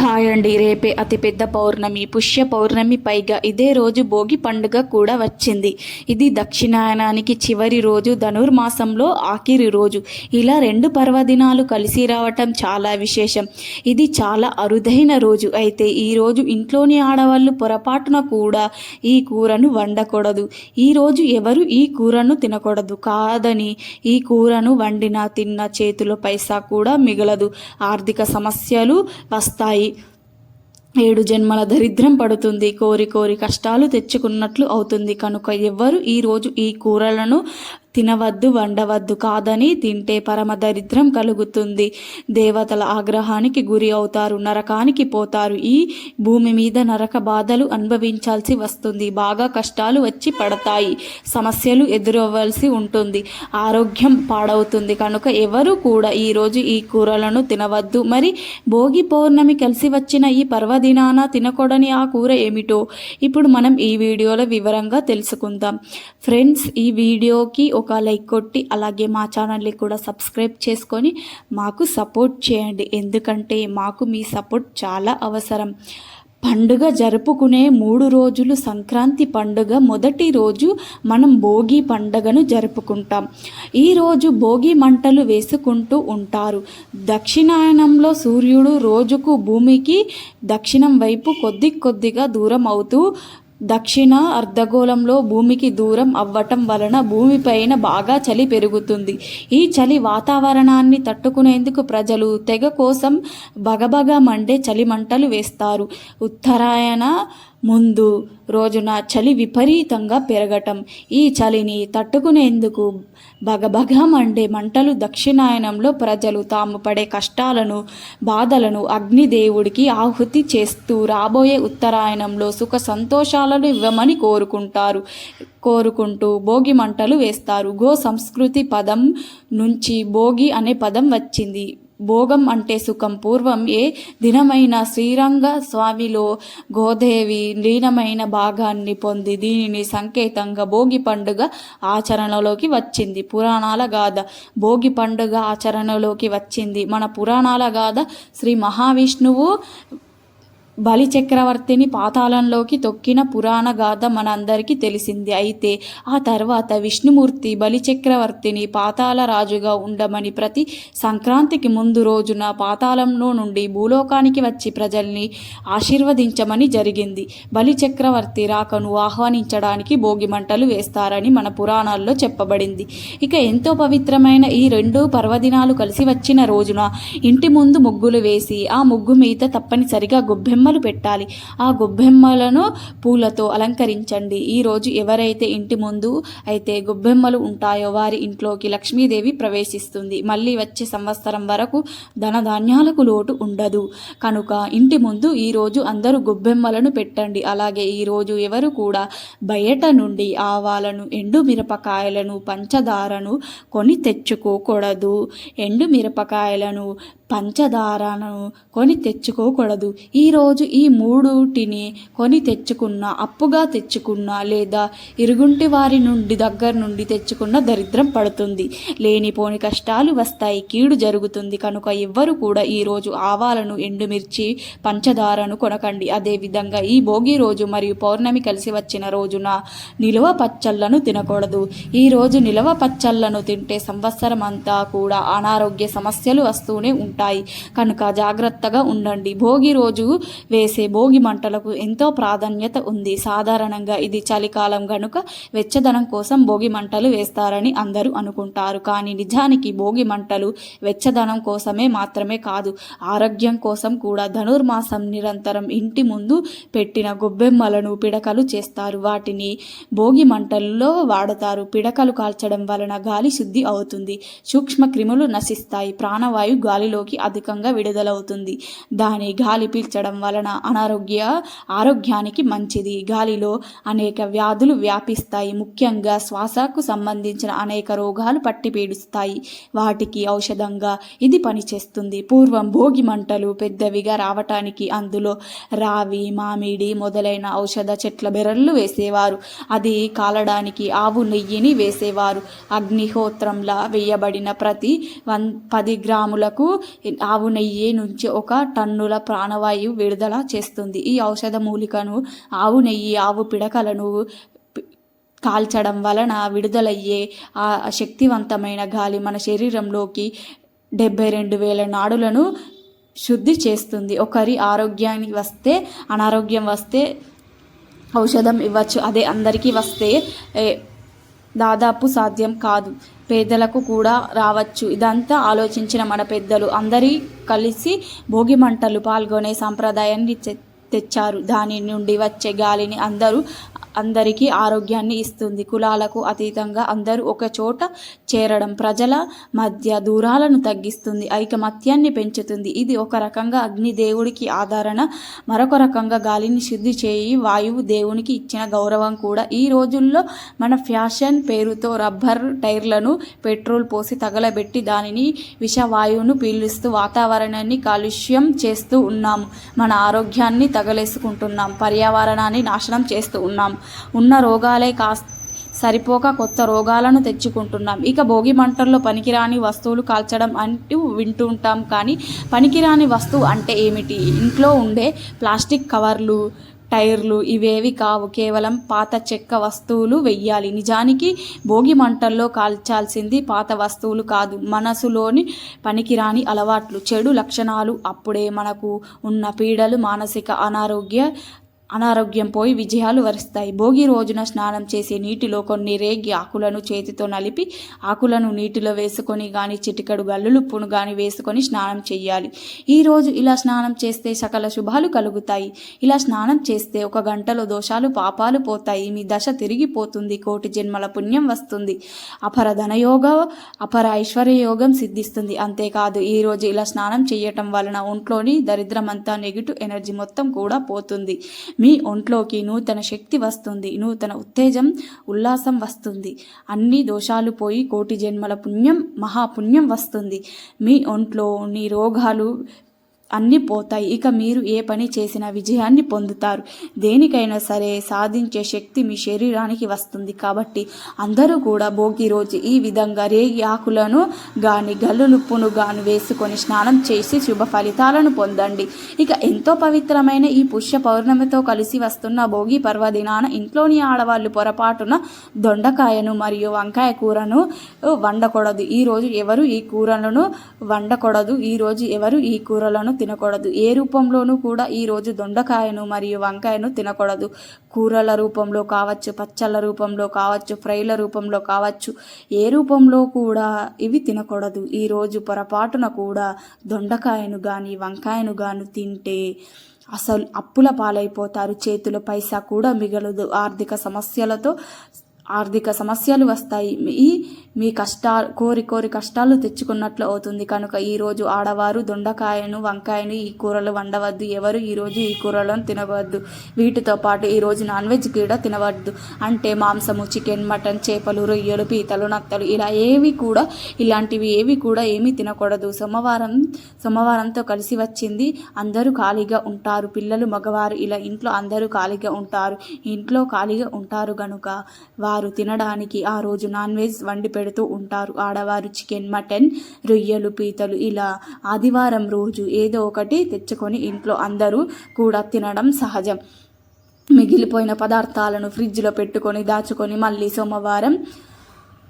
Hi అండి రేపే అతిపెద్ద పౌర్ణమి. పుష్య పౌర్ణమి పైగా ఇదే రోజు భోగి పండుగ కూడా వచ్చింది. ఇది దక్షిణాయనానికి చివరి రోజు ధనుర్మాసంలో ఆఖరి రోజు. ఇలా రెండు పర్వదినాలు కలిసి రావటం చాలా విశేషం. ఇది చాలా అరుదైన రోజు. అయితే ఈ రోజు ఇంట్లోని ఆడవాళ్ళు పొరపాటున కూడా ఈ కూరను వండకూడదు. ఈ రోజు ఎవరు ఈ కూరను తినకూడదు. కాదని ఈ కూరను వండిన తిన్న చేతిలో పైసా కూడా మిగలదు. ఆర్థిక సమస్యలు వస్తాయి. ఏడు జన్మల దరిద్రం పడుతుంది. కోరి కోరి కష్టాలు తెచ్చుకున్నట్లు అవుతుంది. కనుక ఎవ్వరు ఈరోజు ఈ కూరలను తినవద్దు వండవద్దు కాదని తింటే పరమ దరిద్రం కలుగుతుంది. దేవతల ఆగ్రహానికి గురి అవుతారు నరకానికి పోతారు. ఈ భూమి మీద నరక బాధలు అనుభవించాల్సి వస్తుంది. బాగా కష్టాలు వచ్చి పడతాయి. సమస్యలు ఎదురవ్వాల్సి ఉంటుంది. ఆరోగ్యం పాడవుతుంది. కనుక ఎవరు కూడా ఈరోజు ఈ కూరలను తినవద్దు. మరి భోగి పౌర్ణమి కలిసి వచ్చిన ఈ పర్వదినాన తినకూడని ఆ కూర ఏమిటో ఇప్పుడు మనం ఈ వీడియోలో వివరంగా తెలుసుకుందాం. ఫ్రెండ్స్ ఈ వీడియోకి ఒక లైక్ కొట్టి అలాగే మా ఛానల్ని కూడా సబ్స్క్రైబ్ చేసుకొని మాకు సపోర్ట్ చేయండి. ఎందుకంటే మాకు మీ సపోర్ట్ చాలా అవసరం. పండుగ జరుపుకునే మూడు రోజులు సంక్రాంతి పండుగ మొదటి రోజు మనం భోగి పండుగను జరుపుకుంటాం. ఈరోజు భోగి మంటలు వేసుకుంటూ ఉంటారు. దక్షిణాయనంలో సూర్యుడు రోజుకు భూమికి దక్షిణం వైపు కొద్ది కొద్దిగా దూరం అవుతూ దక్షిణ అర్ధగోళంలో భూమికి దూరం అవ్వటం వలన భూమిపైన బాగా చలి పెరుగుతుంది. ఈ చలి వాతావరణాన్ని తట్టుకునేందుకు ప్రజలు తెగ కోసం బగబగ మండే చలి మంటలు వేస్తారు. ఉత్తరాయణ ముందు రోజున చలి విపరీతంగా పెరగటం ఈ చలిని తట్టుకునేందుకు బగబగ మండే మంటలు దక్షిణాయనంలో ప్రజలు తాము పడే కష్టాలను బాధలను అగ్నిదేవుడికి ఆహుతి చేస్తూ రాబోయే ఉత్తరాయణంలో సుఖ సంతోషాలను ఇవ్వమని కోరుకుంటారు. కోరుకుంటూ భోగి మంటలు వేస్తారు. గో సంస్కృతి పదం నుంచి భోగి అనే పదం వచ్చింది. భోగం అంటే సుఖం. పూర్వం ఏ దినమైన శ్రీరంగ స్వామిలో గోదేవి లీనమైన భాగాన్ని పొంది దీనిని సంకేతంగా భోగి పండుగ ఆచరణలోకి వచ్చింది. పురాణాల గాథ. భోగి పండుగ ఆచరణలోకి వచ్చింది. మన పురాణాల గాథ శ్రీ మహావిష్ణువు బలి చక్రవర్తిని పాతాళంలోకి తొక్కిన పురాణ గాథ మనందరికీ తెలిసింది. అయితే ఆ తర్వాత విష్ణుమూర్తి బలి చక్రవర్తిని పాతాళ రాజుగా ఉండమని ప్రతి సంక్రాంతికి ముందు రోజున పాతాళంలో నుండి భూలోకానికి వచ్చి ప్రజల్ని ఆశీర్వదించమని జరిగింది. బలి చక్రవర్తి రాకను ఆహ్వానించడానికి భోగి మంటలు వేస్తారని మన పురాణాల్లో చెప్పబడింది. ఇక ఎంతో పవిత్రమైన ఈ రెండు పర్వదినాలు కలిసి వచ్చిన రోజున ఇంటి ముందు ముగ్గులు వేసి ఆ ముగ్గు మీద తప్పనిసరిగా గొబ్బెమ్మలు పెట్టాలి. ఆ గొబ్బెమ్మలను పూలతో అలంకరించండి. ఈ రోజు ఎవరైతే ఇంటి ముందు అయితే గొబ్బెమ్మలు ఉంటాయో వారి ఇంట్లోకి లక్ష్మీదేవి ప్రవేశిస్తుంది. మళ్ళీ వచ్చే సంవత్సరం వరకు ధనధాన్యాలకు లోటు ఉండదు. కనుక ఇంటి ముందు ఈ రోజు అందరూ గొబ్బెమ్మలను పెట్టండి. అలాగే ఈరోజు ఎవరు కూడా బయట నుండి ఆవాలను ఎండు మిరపకాయలను పంచదారను కొని తెచ్చుకోకూడదు. ఎండు మిరపకాయలను పంచదారను కొని తెచ్చుకోకూడదు. ఈరోజు ఈ మూడుటిని కొని తెచ్చుకున్న అప్పుగా తెచ్చుకున్న లేదా ఇరుగుంటి వారి నుండి దగ్గర నుండి తెచ్చుకున్న దరిద్రం పడుతుంది. లేనిపోని కష్టాలు వస్తాయి కీడు జరుగుతుంది. కనుక ఎవ్వరు కూడా ఈరోజు ఆవాలను ఎండుమిర్చి పంచదారను కొనకండి. అదేవిధంగా ఈ భోగి రోజు మరియు పౌర్ణమి కలిసి వచ్చిన రోజున నిలువ పచ్చళ్ళను తినకూడదు. ఈ రోజు నిలవ పచ్చళ్ళను తింటే సంవత్సరం అంతా కూడా అనారోగ్య సమస్యలు వస్తూనే ఉంటాయి. కనుక జాగ్రత్తగా ఉండండి. భోగి రోజు వేసే భోగి మంటలకు ఎంతో ప్రాధాన్యత ఉంది. సాధారణంగా ఇది చలికాలం గనుక వెచ్చదనం కోసం భోగి మంటలు వేస్తారని అందరూ అనుకుంటారు. కానీ నిజానికి భోగి మంటలు వెచ్చదనం కోసమే మాత్రమే కాదు ఆరోగ్యం కోసం కూడా ధనుర్మాసం నిరంతరం ఇంటి ముందు పెట్టిన గొబ్బెమ్మలను పిడకలు చేస్తారు. వాటిని భోగి మంటల్లో వాడతారు. పిడకలు కాల్చడం వలన గాలి శుద్ధి అవుతుంది. సూక్ష్మ క్రిములు నశిస్తాయి. ప్రాణవాయు గాలిలోకి అధికంగా విడుదలవుతుంది. దాని గాలి పీల్చడం వల్ల వలన అనారోగ్య ఆరోగ్యానికి మంచిది. గాలిలో అనేక వ్యాధులు వ్యాపిస్తాయి. ముఖ్యంగా శ్వాసకు సంబంధించిన అనేక రోగాలు పట్టిపీడుస్తాయి వాటికి ఔషధంగా ఇది పనిచేస్తుంది. పూర్వం భోగి మంటలు పెద్దవిగా రావటానికి అందులో రావి మామిడి మొదలైన ఔషధ చెట్ల బెరళ్ళు వేసేవారు. అది కాలడానికి ఆవు నెయ్యిని వేసేవారు. అగ్నిహోత్రంలా వేయబడిన ప్రతి వన్ పది గ్రాములకు ఆవు నెయ్యి నుంచి ఒక టన్నుల ప్రాణవాయువు విడుదల చేస్తుంది. ఈ ఔషధ మూలికను ఆవు నెయ్యి ఆవు పిడకలను కాల్చడం వలన విడుదలయ్యే ఆ శక్తివంతమైన గాలి మన శరీరంలోకి డెబ్బై రెండు వేల నాడులను శుద్ధి చేస్తుంది. ఒకరి ఆరోగ్యానికి వస్తే అనారోగ్యం వస్తే ఔషధం ఇవ్వచ్చు. అదే అందరికీ వస్తే దాదాపు సాధ్యం కాదు. పేదలకు కూడా రావచ్చు. ఇదంతా ఆలోచించిన మన పెద్దలు అందరి కలిసి భోగి మంటలు పాల్గొనే సాంప్రదాయాన్ని తె- తెచ్చారు. దాని నుండి వచ్చే గాలిని అందరూ అందరికీ ఆరోగ్యాన్ని ఇస్తుంది. కులాలకు అతీతంగా అందరూ ఒక చోట చేరడం ప్రజల మధ్య దూరాలను తగ్గిస్తుంది. ఐకమత్యాన్ని పెంచుతుంది. ఇది ఒక రకంగా అగ్ని దేవుడికి ఆదరణ మరొక రకంగా గాలిని శుద్ధి చేయి వాయువు దేవునికి ఇచ్చిన గౌరవం కూడా. ఈ రోజుల్లో మన ఫ్యాషన్ పేరుతో రబ్బర్ టైర్లను పెట్రోల్ పోసి తగలబెట్టి దానిని విషవాయువును పీలుస్తూ వాతావరణాన్ని కాలుష్యం చేస్తూ ఉన్నాం. మన ఆరోగ్యాన్ని తగలేసుకుంటున్నాం. పర్యావరణాన్ని నాశనం చేస్తూ ఉన్నాం. ఉన్న రోగాలే కాస్త సరిపోక కొత్త రోగాలను తెచ్చుకుంటున్నాం. ఇక భోగి మంటల్లో పనికిరాని వస్తువులు కాల్చడం అంటూ వింటూ ఉంటాం కానీ పనికిరాని వస్తువు అంటే ఏమిటి? ఇంట్లో ఉండే ప్లాస్టిక్ కవర్లు టైర్లు ఇవేవి కావు. కేవలం పాత చెక్క వస్తువులు వెయ్యాలి. నిజానికి భోగి మంటల్లో కాల్చాల్సింది పాత వస్తువులు కాదు. మనసులోని పనికిరాని అలవాట్లు చెడు లక్షణాలు అప్పుడే మనకు ఉన్న పీడలు మానసిక అనారోగ్య అనారోగ్యం పోయి విజయాలు వరిస్తాయి. భోగి రోజున స్నానం చేసే నీటిలో కొన్ని రేగి ఆకులను చేతితో నలిపి ఆకులను నీటిలో వేసుకొని కానీ చిటికడు గల్లులుప్పును కానీ వేసుకొని స్నానం చేయాలి ఈరోజు ఇలా స్నానం చేస్తే సకల శుభాలు కలుగుతాయి. ఇలా స్నానం చేస్తే ఒక గంటలో దోషాలు పాపాలు పోతాయి. మీ దశ తిరిగిపోతుంది. కోటి జన్మల పుణ్యం వస్తుంది. అపర ధనయోగ అపర ఐశ్వర్య యోగం సిద్ధిస్తుంది. అంతేకాదు ఈ రోజు ఇలా స్నానం చేయటం వలన ఒంట్లోని దరిద్రమంతా నెగిటివ్ ఎనర్జీ మొత్తం కూడా పోతుంది. మీ ఒంట్లోకి నూతన శక్తి వస్తుంది నూతన ఉత్తేజం ఉల్లాసం వస్తుంది. అన్ని దోషాలు పోయి కోటి జన్మల పుణ్యం మహాపుణ్యం వస్తుంది. మీ ఒంట్లోని రోగాలు అన్నీ పోతాయి. ఇక మీరు ఏ పని చేసినా విజయాన్ని పొందుతారు. దేనికైనా సరే సాధించే శక్తి మీ శరీరానికి వస్తుంది. కాబట్టి అందరూ కూడా భోగి రోజు ఈ విధంగా రేగి ఆకులను గాని గల్లులుప్పును గాని వేసుకొని స్నానం చేసి శుభ ఫలితాలను పొందండి. ఇక ఎంతో పవిత్రమైన ఈ పుష్య పౌర్ణమితో కలిసి వస్తున్న భోగి పర్వదినాన ఇంట్లోని ఆడవాళ్ళు పొరపాటున దొండకాయను మరియు వంకాయ కూరను వండకూడదు. ఈ రోజు ఎవరు ఈ కూరలను వండకూడదు? ఈ రోజు ఎవరు ఈ కూరలను తినకూడదు. ఏ రూపంలోనూ కూడా ఈరోజు దొండకాయను మరియు వంకాయను తినకూడదు. కూరల రూపంలో కావచ్చు పచ్చళ్ళ రూపంలో కావచ్చు ఫ్రైల రూపంలో కావచ్చు ఏ రూపంలో కూడా ఇవి తినకూడదు. ఈ రోజు పొరపాటున కూడా దొండకాయను కానీ వంకాయను కానీ తింటే అసలు అప్పుల పాలైపోతారు. చేతిలో పైసా కూడా మిగలదు. ఆర్థిక సమస్యలతో ఆర్థిక సమస్యలు వస్తాయి. మీ మీ కష్టా కోరి కోరి కష్టాలు తెచ్చుకున్నట్లు అవుతుంది. కనుక ఈరోజు ఆడవారు దొండకాయను వంకాయను ఈ కూరలు వండవద్దు. ఎవరు ఈరోజు ఈ కూరలను తినవద్దు. వీటితో పాటు ఈరోజు నాన్ వెజ్ కూడా తినవద్దు. అంటే మాంసము చికెన్ మటన్ చేపలు రొయ్యలు పీతలు నత్తలు ఇలా ఏవి కూడా ఇలాంటివి ఏవి కూడా ఏమీ తినకూడదు. సోమవారం సోమవారంతో కలిసి వచ్చింది. అందరూ ఖాళీగా ఉంటారు. పిల్లలు మగవారు ఇలా ఇంట్లో అందరూ ఖాళీగా ఉంటారు. ఇంట్లో ఖాళీగా ఉంటారు గనుక వారు తినడానికి ఆ రోజు నాన్ వెజ్ వండి పెడుతూ ఉంటారు. ఆడవారు చికెన్ మటన్ రొయ్యలు పీతలు ఇలా ఆదివారం రోజు ఏదో ఒకటి తెచ్చుకొని ఇంట్లో అందరూ కూడా తినడం సహజం. మిగిలిపోయిన పదార్థాలను ఫ్రిడ్జ్లో పెట్టుకొని దాచుకొని మళ్ళీ సోమవారం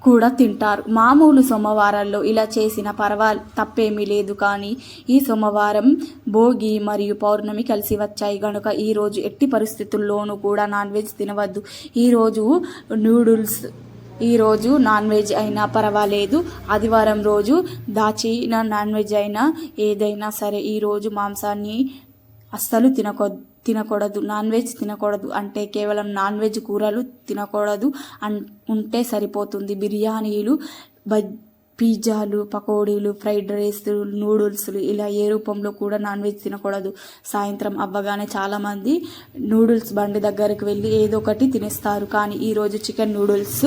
కూడా తింటారు. మామూలు సోమవారాల్లో ఇలా చేసిన పర్వా తప్పేమీ లేదు కానీ ఈ సోమవారం భోగి మరియు పౌర్ణమి కలిసి వచ్చాయి. గనుక ఈరోజు ఎట్టి పరిస్థితుల్లోనూ కూడా నాన్ వెజ్ తినవద్దు. ఈరోజు నూడిల్స్ ఈరోజు నాన్ వెజ్ అయినా పర్వాలేదు. ఆదివారం రోజు దాచిన నాన్ వెజ్ అయినా ఏదైనా సరే ఈరోజు మాంసాన్ని అస్సలు తినకొద్దు తినకూడదు. నాన్ వెజ్ తినకూడదు. అంటే కేవలం నాన్ వెజ్ కూరలు తినకూడదు అన్ ఉంటే సరిపోతుంది. బిర్యానీలు బజ్ పిజ్జాలు పకోడీలు ఫ్రైడ్ రైస్ నూడిల్స్లు ఇలా ఏ రూపంలో కూడా నాన్ వెజ్ తినకూడదు. సాయంత్రం అవ్వగానే చాలామంది నూడిల్స్ బండి దగ్గరికి వెళ్ళి ఏదో ఒకటి తినేస్తారు. కానీ ఈరోజు చికెన్ నూడిల్స్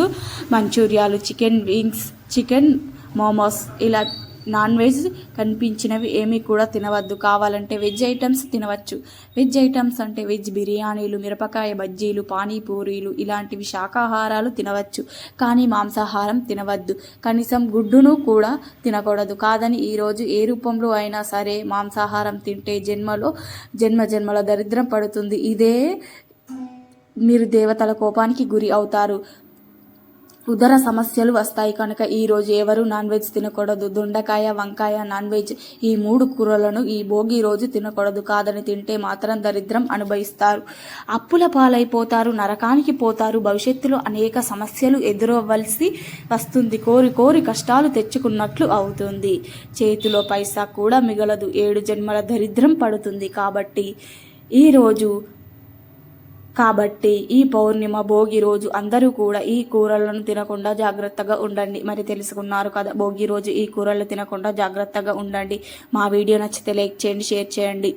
మంచూరియాలు చికెన్ వింగ్స్ చికెన్ మోమోస్ ఇలా నాన్ వెజ్ కనిపించినవి ఏమీ కూడా తినవద్దు. కావాలంటే వెజ్ ఐటమ్స్ తినవచ్చు. వెజ్ ఐటమ్స్ అంటే వెజ్ బిర్యానీలు మిరపకాయ బజ్జీలు పానీపూరీలు ఇలాంటివి శాకాహారాలు తినవచ్చు. కానీ మాంసాహారం తినవద్దు. కనీసం గుడ్డును కూడా తినకూడదు. కాదని ఈరోజు ఏ రూపంలో అయినా సరే మాంసాహారం తింటే జన్మలో జన్మ జన్మల దరిద్రం పడుతుంది. ఇదే మీరు దేవతల కోపానికి గురి అవుతారు. ఉదర సమస్యలు వస్తాయి కనుక ఈరోజు ఎవరు నాన్ వెజ్ తినకూడదు. దొండకాయ వంకాయ నాన్ వెజ్ ఈ మూడు కూరలను ఈ భోగి రోజు తినకూడదు. కాదని తింటే మాత్రం దరిద్రం అనుభవిస్తారు. అప్పుల పాలైపోతారు నరకానికి పోతారు. భవిష్యత్తులో అనేక సమస్యలు ఎదురవ్వలసి వస్తుంది. కోరి కోరి కష్టాలు తెచ్చుకున్నట్లు అవుతుంది. చేతిలో పైసా కూడా మిగలదు. ఏడు జన్మల దరిద్రం పడుతుంది. కాబట్టి ఈరోజు కాబట్టి ఈ పౌర్ణిమ భోగి రోజు అందరూ కూడా ఈ కూరలను తినకుండా జాగ్రత్తగా ఉండండి. మరి తెలుసుకున్నారు కదా భోగి రోజు ఈ కూరలు తినకుండా జాగ్రత్తగా ఉండండి. మా వీడియో నచ్చితే లైక్ చేయండి షేర్ చేయండి.